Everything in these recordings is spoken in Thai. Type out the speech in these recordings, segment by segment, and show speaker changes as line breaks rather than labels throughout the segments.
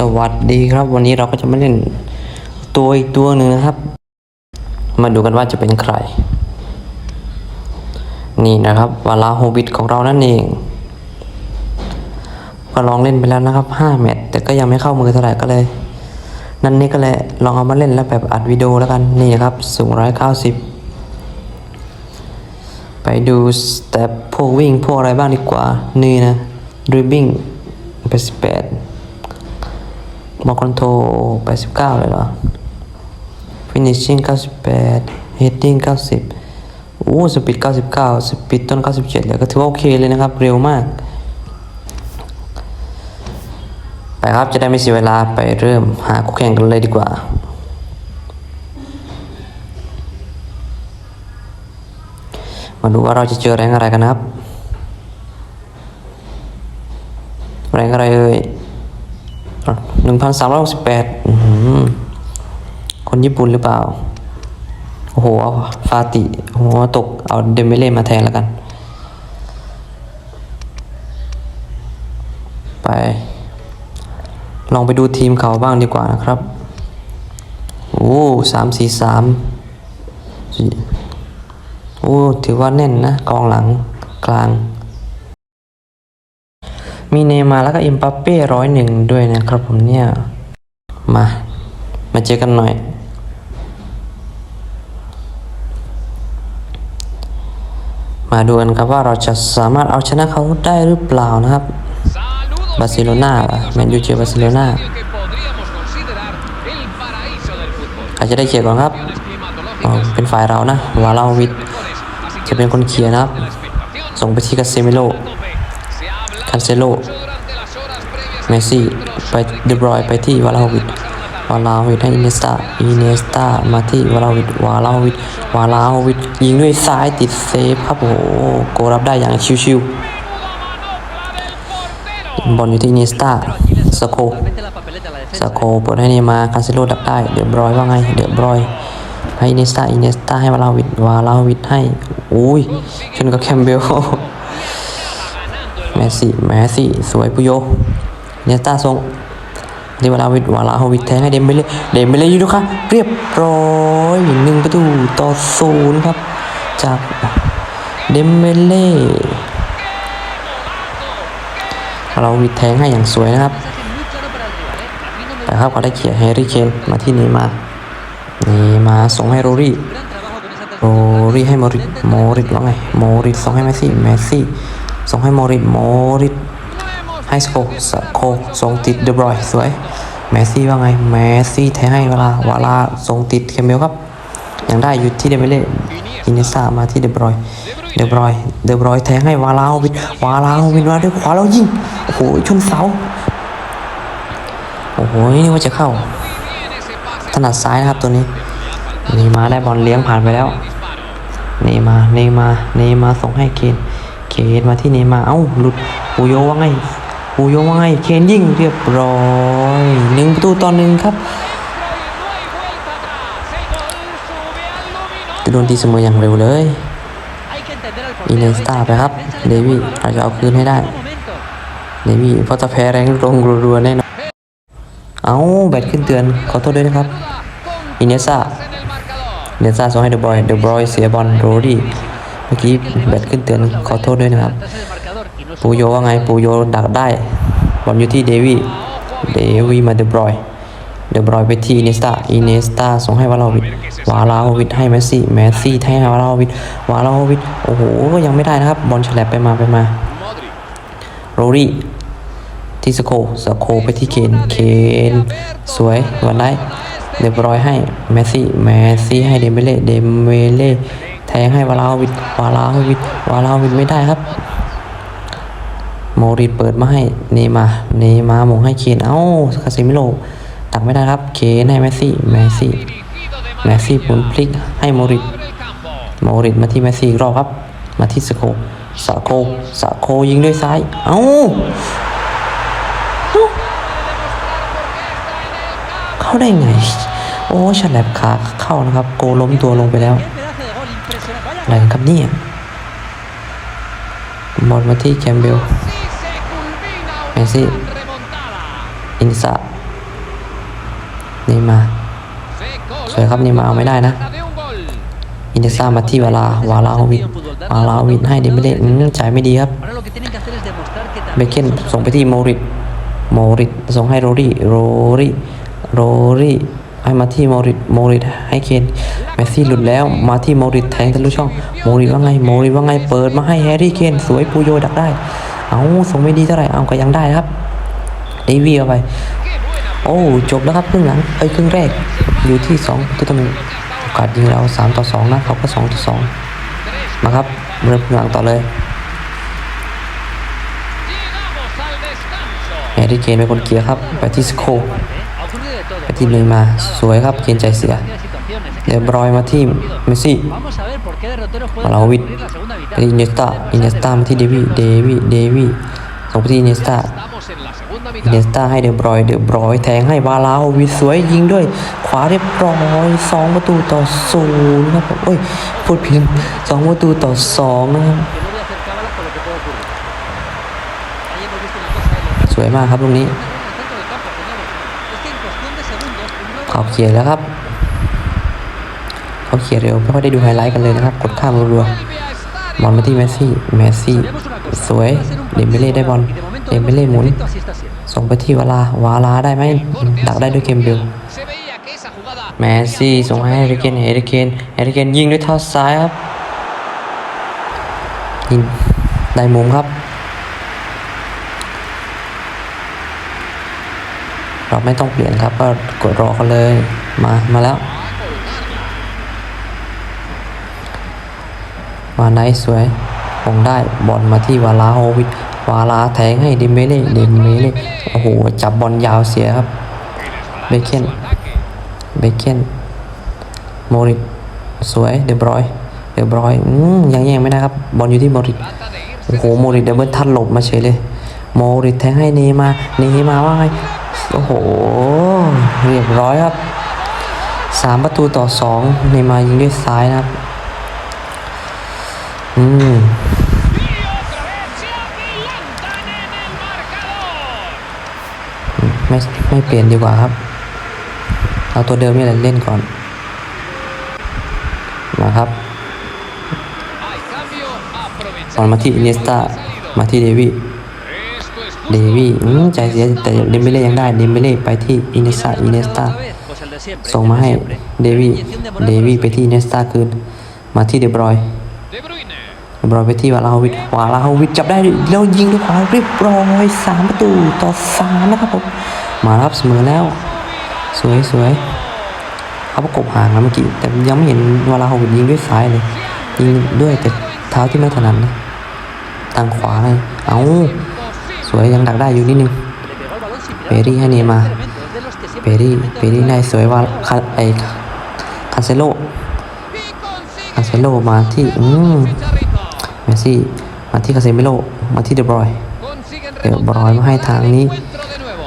สวัสดีครับวันนี้เราก็จะมาเล่นตัวอีกตัวหนึ่งนะครับ มาดูกันว่าจะเป็นใคร นี่นะครับวาลาโฮบิทของเรานั่นเอง ก็ลองเล่นไปแล้วนะครับ5แมตช์แต่ก็ยังไม่เข้ามือเท่าไหร่ก็เลย นั่นนี่ก็เลยลองเอามาเล่นแล้วแบบอัดวิดีโอแล้วกันนี่นะครับสูงร้อยเก้าสิบไปดูสเต็ปพวกวิ่งพวกอะไรบ้างดีกว่านี่นะดริบบิ้งไปสิบแปด บอลคอนโทรไปสิบเก้าเลยเหรอฟินิชชิ่งเก้าสิบแปดเฮดดิ้งเก้าสิบโอ้สปีดเก้าสิบเก้าสปีดต้นเก้าสิบเจ็ดเลยก็ถือว่าโอเคเลยนะครับ เร็วมาก ไปครับจะได้ไม่เสียเวลาไปเริ่มหาคู่แข่งกันเลยดีกว่ามาดูว่าเราจะเจอแรงอะไรกันนะครับ แรงอะไรเอ่ย หนึ่งพันสามร้อยหกสิบแปดคนญี่ปุ่นหรือเปล่า โอ้โห เอาฟาติ โอ้โห ตก เอาเดมเบเล่มาแทนแล้วกัน ไป ลองไปดูทีมเขาบ้างดีกว่านะครับ โอ้สามสี่สามโอ้ ถือว่าแน่นนะ กองหลังกลาง มีเนย์มาแล้วก็อิมปัปเป้ร้อยหนึ่งด้วยนะครับผมเนี่ย มา มาเจอกันหน่อย มาดูกันครับว่าเราจะสามารถเอาชนะเขาได้หรือเปล่านะครับ
Saludos,
Barcelona,
bienvenidos a
Man U
este
चे Barcelona.
estadio que podríamos considerar el paraíso del fútbol.
ใครจะได้เขียนก่อนครับ เป็นฝ่ายเรานะวาลาวิด
así
จะเป็นคนเขียนนะครับ ส่งไปที่คาเซมิโล คาเซโล เมสซี่ ไปเดบรอยไปที่วาลาวิดวาลาวิดให้อินเนสตาอินเนสตามาที่วาลาวิดวาลาวิดวาลาวิดยิงด้วยซ้ายติดเซฟครับโอ้โหโกรับได้อย่างชิวๆบอลอยู่ที่อินเนสตาสโคสโคเปิดให้เนย์มาร์คาเซโลดักได้เดือบรอยว่าไงเดือบรอยให้อินเนสตาอินเนสตาให้วาลาวิดวาลาวิดให้อุ้ยชนกับแคมเบล แมสซี่แมสซี่สวยปุโยเนสตาส่งที่วาลาวิดวาลาโฮวิดแทงให้เดมเบเล่เดมเบเล่ยูดูค่ะเรียบร้อยหนึ่งประตูต่อศูนย์ครับ จากเดมเบเล่เราวิดแทงให้อย่างสวยนะครับแต่ครับเขาได้เขี่ยแฮร์รี่เคนมาที่เนย์มาเนย์มาส่งให้โรรี่โรรี่ให้โมริตโมริตว่าไงโมริตส่งให้เมสซี่เมสซี่ ส่งให้โมริตโมริตให้สโคสโคส่งติดเดบรอยสวยเมสซี่ว่าไงเมสซี่แทงให้เวลาวาลาส่งติดเคมเบลครับยังได้อยู่ที่เดเบเล่อินเนซ่ามาที่เดบรอยเดบรอยเดบรอยแทงให้วาลาวิดวาลาวิดมาด้วยขวาแล้วยิงโอ้โหชนเสาโอ้โหนี่ว่าจะเข้าถนัดซ้ายนะครับตัวนี้นี่มาได้บอลเลี้ยงผ่านไปแล้วนย์มานย์มานย์มาส่งให้เคน เคนมาที่เนมาเอ้าหลุดปูโยว่าไงปูโยว่าไงเคนยิงเรียบร้อยหนึ่งประตูต่อหนึ่งครับจะโดนตีเสมออย่างเร็วเลยอินเนสตาไปครับเดวี่เราจจะเอาคืนให้ได้เดวี่เพราะจะแพ้แรงลงรัวๆแน่นอนเอาแบตขึ้นเตือนขอโทษด้วยนะครับอินเนซ่าเนซ่าส่งให้เดบอยเดบอยเสียบอลโรดี้ เมื่อกี้แบตขึ้นเตือนขอโทษด้วยนะครับ ปูโยว่าไง ปูโยดักได้บอลอยู่ที่เดวี่เดวี่มาเดบรอย เดบรอยไปที่อินเนสตาอินเนสตาส่งให้วาลาวิดวาลาวิดให้เมสซี่เมสซี่ให้วาลาวิดวาลาวิดโอ้โห ยังไม่ได้นะครับ บอลฉลับไปมาไปมา โรรี่ที่สโคสโคไปที่เคน เคนสวยวันได้เดบรอยให้เมสซี่เมสซี่ให้เดมเบเล่ เดมเบเล่ แทงให้วาลาวิดวาลาวิดวาลาวิดไม่ได้ครับ โมริดเปิดมาให้เนมาเนมาหมงให้เคนเอ้าคาซิมิโลตักไม่ได้ครับเคนให้เมสซี่เมสซี่เมสซี่หมุนพลิกให้โมริดโมริดมาที่เมสซี่อีกรอบครับ มาที่สโคสโคสโคยิงด้วยซ้าย เอ้าเข้าได้ไง โอ้ฉลับขาเข้านะครับ โกล้มตัวลงไปแล้ว อะไรครับเนี่ยบอลมาที่แคมเบลเมซี่อินซาเนย์มาสวยครับเนย์มาเอาไม่ได้นะ อินเนสตามาที่วาลาวาลาวิดวาลาวิดให้เดมิเล่จ่ายไม่ดีครับเบเกนส่งไปที่โมริตโมริตส่งให้โรรี่โรรี่โรรี่ให้มาที่โมริตโมริตให้เคน เมสซี่หลุดแล้วมาที่โมริตแทงทะลุช่องโมริตว่าไงโมริตว่าไงเปิดมาให้แฮร์รี่เคนสวยปูโยดักได้ เอาส่งไม่ดีเท่าไหร่เอาก็ยังได้ครับเดวี่เอาไป โอ้จบแล้วครับครึ่งหลังเอ้ยครึ่งแรก อยู่ที่2ประตูต่อหนึ่งโอกาสยิงเรา3ต่อ2นะเขาก็2ต่อ2มาครับเริ่มครึ่งหลังต่อเลยแฮร์รี่เคนเป็นคนเคลียร์ครับ ไปที่สโคไปที่เลยมาสวยครับเกณฑ์ใจเสีย เดบรอยมาที่เมสซี่มาลาวิดไปอินเนสตาอินเนสตามาที่เดวี่เดวี่เดวี่ส่งไปที่อินเนสตาอินเนสตาให้เดบรอยเดบรอยแทงให้บาลาวิดสวยยิงด้วย ขวาเรียบร้อยสองประตูต่อศูนย์นะครับโอ้ยพูดผิดสองประตูต่อสองนะครับสวยมากครับตรงนี้
ขอบ
เขียนแล้วครับ เขาเขียนเร็วไม่ค่อยได้ดูไฮไลท์กันเลยนะครับ กดข้ามรัวๆบอลมาที่เมสซี่เมสซี่สวยเดมเบเล่ได้บอลเดมเบเล่หมุน ส่งไปที่วาลาวาลาได้ไหมดักได้ด้วยเกมเบลแมสซี่ส่งให้แฮร์รี่เคนแฮร์รี่เคนแฮร์รี่เคนยิงด้วยเท้าซ้ายครับยิงได้มุมครับเราไม่ต้องเปลี่ยนครับก็กดรอเขาเลยมามาแล้ว มาไนสวยคงได้บอลมาที่วาลาโฮวิวาลาแทงให้เดมเบเล่เดมเบเล่โอ้โหจับบอลยาวเสียครับเบเคนเบเคนโมริตสวยเดบรอยเดบรอยอืมยังแย่งไม่ได้ครับบอลอยู่ที่โมริตโอ้โหโมริตเดบเบิลทันหลบมาเฉยเลยโมริตแทงให้เนมาเนมาว่าไงโอ้โหเรียบร้อยครับสามประตูต่อสองเนมายิงด้วยซ้ายนะครับ
el marcador.
ไม่ไม่เปลี่ยนดีกว่าครับ เอาตัวเดิมนี่แหละเล่นก่อน มาครับ
Hay cambio
บอลมาที่อินเนสตามาที่เดวี่เดวี่ใจเสียแต่เดมเบเล่ยังได้เดมเบเล่ไปที่อินเนสตาอินเนสตาส่งมาให้เดวี่เดวี่ไปที่อินเนสตาคืน มาที่เดบรอย เดบรอยไปที่วาลาวิดวาลาวิดจับได้แล้วยิงด้วยขวาเรียบร้อยสามประตูต่อสามนะครับผมมารับเสมอแล้ว สวยสวยเขาประกบห่างนะเมื่อกี้แต่ยังไม่เห็นวาลาวิดยิงด้วยซ้ายเลย ยิงด้วยแต่เท้าที่ไม่ถนัดนะทางขวาเลยเอาสวยยังดักได้อยู่นิดนึง
Le pegó el balón sin mirar.
Peri ให้เนมาเปรี่เปรี่ได้สวยว่าคาไอคาเซโลคาเซโลมาที่อืม เมสซี่มาที่คาเซมิโลมาที่เดบรอย
Consiguen
Pero
remontar
Bruyne
y
ma hay
guardar el
thằng ní.
encuentro de nuevo.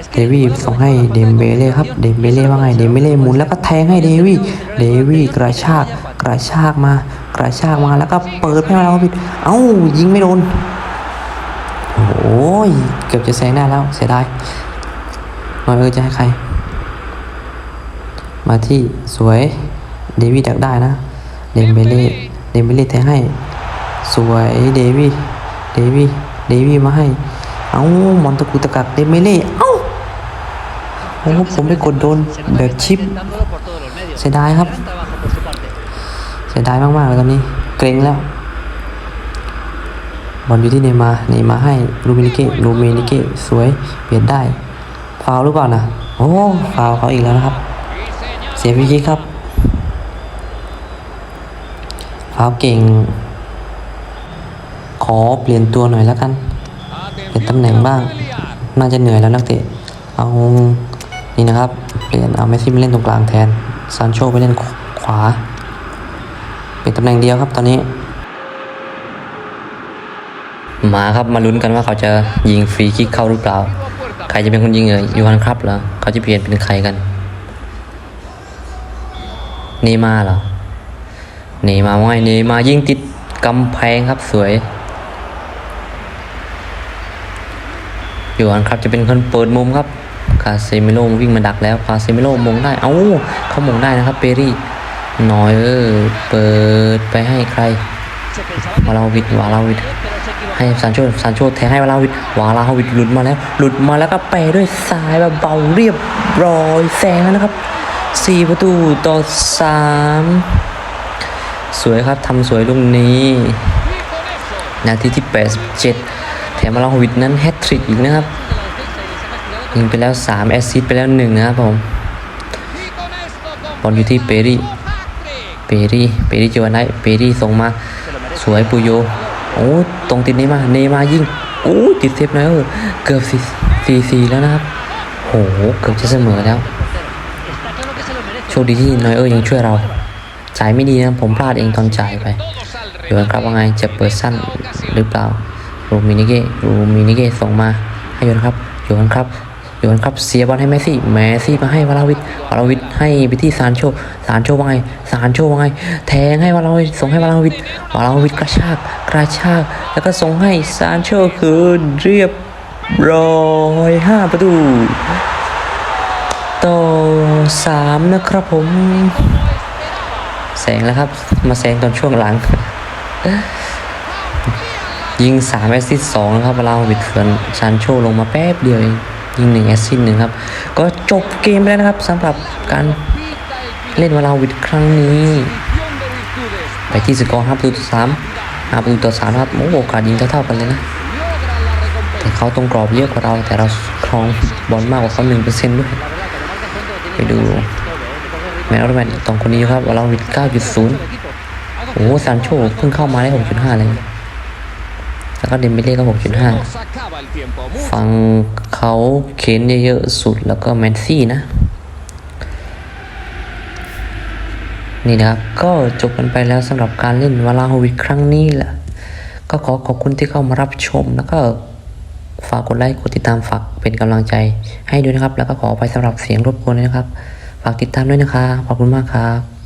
Es
เด
que
วี่
el
ส่ง
juego
ให้
es
เดมเบเล่ครับเดมเบเล่ว่าไงเดมเบเล่หมุนแล้วก็แทงให้เดวี่เดวี่กระชากกระชากมากระชากมาแล้วก็เปิดให้มาเราผิดเอ้ายิงไม่โดนโอ้โหเกือบจะแซงได้แล้วเสียดายมาเออจะให้ใคร มาที่สวยเดวี่ดักได้นะเดมเบเล่เดมเบเล่แทงให้ สวยเดวี่เดวี่เดวี่มาให้ เอ้ามอนตะกุตะกักเดมเบเล่เอ้าโอ้ผมไปกดโดนแบบชิป เสียดายครับ เสียดายมากๆเลยตอนนี้ เกรงแล้ว บอลอยู่ที่เนมา เนมาให้ลูมินิเกลูมินิเกสวย เปลี่ยนได้ ฟาวหรือเปล่านะ โอ้ฟาวเขาอีกแล้วนะครับ เสียฟรีคิครับฟาวเก่ง ขอเปลี่ยนตัวหน่อยแล้วกันเปลี่ยนตำแหน่งบ้าง น่าจะเหนื่อยแล้วนักเตะเอานี่นะครับเปลี่ยนเอาเมสซี่มาเล่นตรงกลางแทนซานโชไปเล่นขวาเปลี่ยนตำแหน่งเดียวครับตอนนี้ มาครับมาลุ้นกันว่าเขาจะยิงฟรีคิกเข้าหรือเปล่า ใครจะเป็นคนยิงเอ่ยยูฮันครับเหรอเขาจะเปลี่ยนเป็นใครกันเนมาเหรอเนมาร์ว่เนมายิงติดกำแพงครับสวย ยูฮันครับจะเป็นคนเปิดมุมครับคาเซมิโลวิ่งมาดักแล้วคาเซมิโลมงได้ เอ้าเขามงได้นะครับเปรี่นอยเออร์เปิดไปให้ใครวาลาวิดวาลาวิดให้ซานโชซานโชแทงให้วาลาวิดวาลาวิดหลุดมาแล้ว หลุดมาแล้วก็เปด้วยซ้ายแบบเบาเรียบร้อยแซงแล้วนะครับสี่ประตูต่อสามสวยครับทำสวยลูกนี้
Y con eso,
นาทีที่87 แถมวาลาวิดนั้นแฮตทริกอีกนะครับยิงไปแล้ว 3 แอสซิสไปแล้ว 1 นะครับผม บอลอยู่ที่เปรี่เปรี่เปรี่เจอวันได้เปรี่ส่งมา สวยปุโย โอ้ตรงติดเนมาเนมายิงโอ้ติดเซฟนะเออเกือบสี่สี่แล้วนะครับ โห เกือบจะเสมอแล้ว โชคดีที่นอยเออร์ยังช่วยเรา จ่ายไม่ดีนะ ผมพลาดเองตอนจ่ายไปเดี๋ยวครับว่าไงจะเปิดสั้นหรือเปล่า รูมินิเกะรูมินิเกะส่งมาให้โยนครับโยนครับโยนครับเสียบอลให้เมสซี่เมสซี่มาให้วาลาวิทวาลาวิทให้ไปที่ซานโชซานโชว่าไงซานโชว่าไงแทงให้วาลาวิทส่งให้วาลาวิทวาลาวิทกระชากกระชากแล้วก็ส่งให้ซานโชคืนเรียบร้อยห้าประตูต่อสามนะครับผม แสงแล้วครับ มาแสงตอนช่วงหลัง ยิง3แอสซิสต์2นะครับเวลาวิดเถือนชานโชลงมาแป๊บเดียวเองยิง1แอสซิสต์หนึ่งครับ ก็จบเกมแล้วนะครับสำหรับการเล่นเวลาวิดครั้งนี้ ไปที่สกอร์5ประตูต่อ3 5ประตูต่อ3ครับโอ้โหโอกาสยิงเท่าๆกันเลยนะแต่เขาตรงกรอบเยอะกว่าเรา แต่เราครองบอลมากกว่าเขา1%ด้วย ไปดูแมนออฟแมนตรงคนนี้ครับเวลาวิด9.0โอ้โหซานโชเพิ่งเข้ามาได้6.5เลย แล้วก็เดมเบเล่ก็ 6.5
Nos acaba el tiempo. Muy
ฝั่งเขาเค้นเยอะๆสุดแล้วก็แมนซี่นะ นี่นะครับก็จบกันไปแล้วสำหรับการเล่นวาลาโฮวิครั้งนี้แหละก็ขอขอบคุณที่เข้ามารับชมแล้วก็ฝากกดไลค์กดติดตามฝากเป็นกำลังใจให้ด้วยนะครับ แล้วก็ขอไปสำหรับเสียงรบกวนด้วยนะครับ ฝากติดตามด้วยนะครับขอบคุณมากครับ